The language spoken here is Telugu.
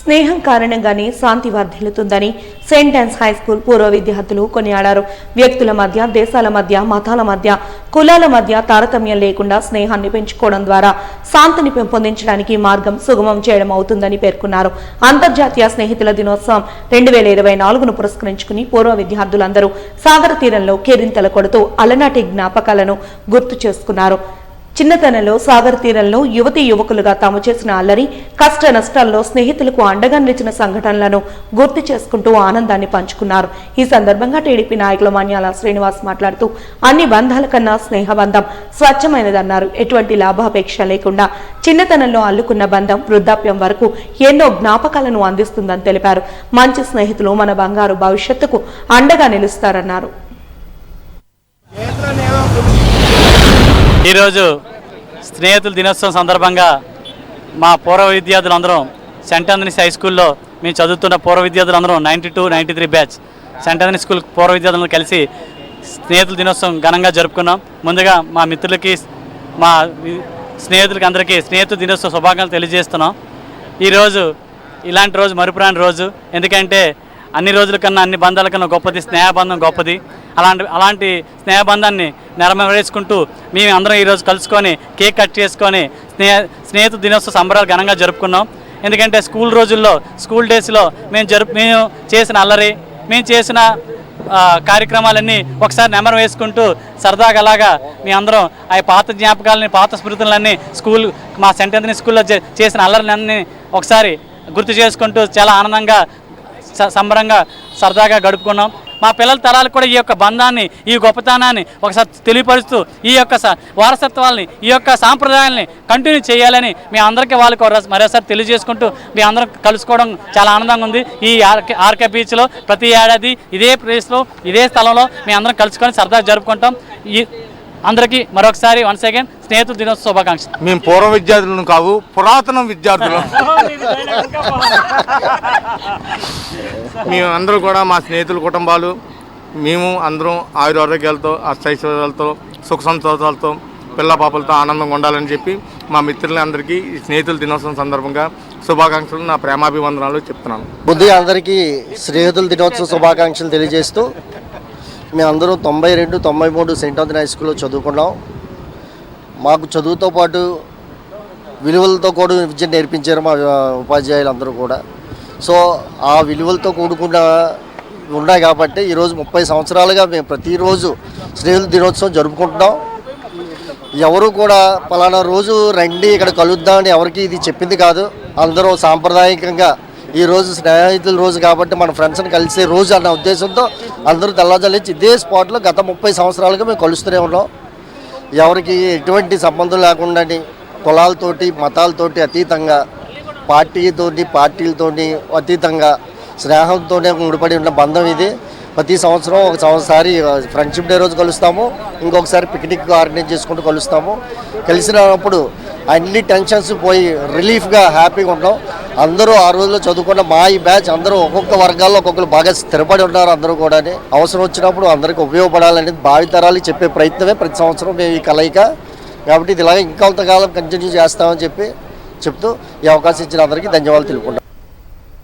స్నేహం కారణంగానే శాంతి వర్ధిల్లుతుందని సెయింట్ ఆన్స్ హై స్కూల్ పూర్వ విద్యార్థులు కొనియాడారు. వ్యక్తుల మధ్య దేశాల మధ్య మతాల మధ్య కులాల మధ్య తారతమ్యం లేకుండా స్నేహాన్ని పెంచుకోవడం ద్వారా శాంతిని పెంపొందించడానికి మార్గం సుగమం చేయడం అవుతుందని పేర్కొన్నారు. అంతర్జాతీయ స్నేహితుల దినోత్సవం రెండు వేల ఇరవై నాలుగును పురస్కరించుకుని పూర్వ విద్యార్థులందరూ సాగర తీరంలో కేరింతల కొడుతూ అలనాటి జ్ఞాపకాలను గుర్తు చేసుకున్నారు. చిన్నతనంలో సాగర్ తీరంలో యువతి యువకులుగా తాము చేసిన అల్లరి కష్ట నష్టాల్లో స్నేహితులకు అండగా నిలిచిన సంఘటనలను గుర్తు చేసుకుంటూ ఆనందాన్ని పంచుకున్నారు. ఈ సందర్భంగా టీడీపీ నాయకులు మన్యాల శ్రీనివాస్ మాట్లాడుతూ అన్ని బంధాల కన్నా స్నేహబంధం స్వచ్ఛమైనదన్నారు. ఎటువంటి లాభాపేక్ష లేకుండా చిన్నతనంలో అల్లుకున్న బంధం వృద్ధాప్యం వరకు ఎన్నో జ్ఞాపకాలను అందిస్తుందని తెలిపారు. మంచి స్నేహితులు మన బంగారు భవిష్యత్తుకు అండగా నిలుస్తారన్నారు. ఈరోజు స్నేహితుల దినోత్సవం సందర్భంగా మా పూర్వ విద్యార్థులందరం సెంట్ ఆంథనీస్ హై స్కూల్లో మేము చదువుతున్న పూర్వ విద్యార్థులందరం ninety two ninety three batch Saint Anthony School పూర్వ విద్యార్థులను కలిసి స్నేహితుల దినోత్సవం ఘనంగా జరుపుకున్నాం. ముందుగా మా మిత్రులకి మా స్నేహితులకి అందరికీ స్నేహితుల దినోత్సవ శుభాకాంక్షలు తెలియజేస్తున్నాం. ఈరోజు ఇలాంటి రోజు మరుపురాని రోజు. ఎందుకంటే అన్ని రోజుల కన్నా అన్ని బంధాల కన్నా గొప్పది స్నేహబంధం గొప్పది. అలాంటి అలాంటి స్నేహబంధాన్ని నెరవేర్చుకుంటూ మేము అందరం ఈరోజు కలుసుకొని కేక్ కట్ చేసుకొని స్నేహ స్నేహితు దినోత్సవ సంబరాలు ఘనంగా జరుపుకున్నాం. ఎందుకంటే స్కూల్ రోజుల్లో స్కూల్ డేస్లో మేము జరుపు మేము చేసిన అల్లరి మేము చేసిన కార్యక్రమాలన్నీ ఒకసారి నెమరు వేసుకుంటూ సరదాగా అలాగా మీ అందరం ఆ పాత జ్ఞాపకాలని పాత స్మృతులన్నీ స్కూల్ మా సెంట్ స్కూల్లో చేసిన అల్లరిని ఒకసారి గుర్తు చేసుకుంటూ చాలా ఆనందంగా సంబరంగా సరదాగా గడుపుకున్నాం. మా పిల్లల తరాలకు కూడా ఈ యొక్క బంధాన్ని ఈ గొప్పతనాన్ని ఒకసారి తెలియపరుస్తూ ఈ యొక్క స- వారసత్వాల్ని ఈ యొక్క సాంప్రదాయాల్ని కంటిన్యూ చేయాలని మీ అందరికీ వాళ్ళకి మరోసారి తెలియజేసుకుంటూ మీ అందరం కలుసుకోవడం చాలా ఆనందంగా ఉంది. ఈ ఆర్కే ఆర్కే బీచ్లో ప్రతి ఏడాది ఇదే ప్లేస్లో ఇదే స్థలంలో మీ అందరం కలుసుకొని సరదాగా జరుపుకుంటాం. ఈ అందరికీ మరొకసారి వన్స్ అగైన్ స్నేహితుల దినోత్సవ శుభాకాంక్షలు. మేము పూర్వ విద్యార్థులను కావు పురాతన విద్యార్థులు. మేము అందరూ కూడా మా స్నేహితుల కుటుంబాలు మేము అందరం ఆయురారోగ్యాలతో అష్టైశ్వర్యాలతో సుఖ సంతోషాలతో పిల్ల పాపలతో ఆనందంగా ఉండాలని చెప్పి మా మిత్రులందరికీ ఈ స్నేహితుల దినోత్సవం సందర్భంగా శుభాకాంక్షలు నా ప్రేమాభివందనాలు చెప్తున్నాను. బుద్ధి అందరికీ స్నేహితుల దినోత్సవ శుభాకాంక్షలు తెలియజేస్తూ మేమందరూ తొంభై రెండు తొంభై మూడు సెయింట్ ఆంథనీ హై స్కూల్లో చదువుకున్నాం. మాకు చదువుతో పాటు విలువలతో కూడా విద్య నేర్పించారు మా ఉపాధ్యాయులు అందరూ కూడా. సో ఆ విలువలతో కూడుకున్న ఉన్నాయి కాబట్టి ఈరోజు ముప్పై సంవత్సరాలుగా మేము ప్రతిరోజు స్నేహితుల దినోత్సవం జరుపుకుంటున్నాం. ఎవరు కూడా పలానా రోజు రండి ఇక్కడ కలుద్దామని ఎవరికి ఇది చెప్పింది కాదు. అందరూ సాంప్రదాయకంగా ఈ రోజు స్నేహితుల రోజు కాబట్టి మన ఫ్రెండ్స్ని కలిసే రోజు అన్న ఉద్దేశంతో అందరూ తెల్లజల్లించి ఇదే స్పాట్లో గత ముప్పై సంవత్సరాలుగా మేము కలుస్తూనే ఉన్నాం. ఎవరికి ఎటువంటి సంబంధం లేకుండా కులాలతోటి మతాలతోటి అతీతంగా పార్టీతోటి పార్టీలతోటి అతీతంగా స్నేహంతోనే ముడిపడి ఉన్న బంధం ఇది. ప్రతి సంవత్సరం ఒక సంవత్సరారి ఫ్రెండ్షిప్ డే రోజు కలుస్తాము. ఇంకొకసారి పిక్నిక్ ఆర్గనైజ్ చేసుకుంటూ కలుస్తాము. కలిసినప్పుడు అన్ని టెన్షన్స్ పోయి రిలీఫ్గా హ్యాపీగా ఉంటాం. అందరూ ఆ రోజుల్లో చదువుకున్న మా ఈ బ్యాచ్ అందరూ ఒక్కొక్క వర్గాల్లో ఒక్కొక్కరు బాగా స్థిరపడి ఉన్నారు అందరూ కూడా అవసరం వచ్చినప్పుడు అందరికీ ఉపయోగపడాలనేది భావితరాలు చెప్పే ప్రయత్నమే ప్రతి సంవత్సరం మేము ఈ కలయిక. కాబట్టి ఇది ఇలాగే ఇంకొంతకాలం కంటిన్యూ చేస్తామని చెప్పి చెప్తూ ఈ అవకాశం ఇచ్చిన అందరికీ ధన్యవాదాలు తెలుపుకుంటాం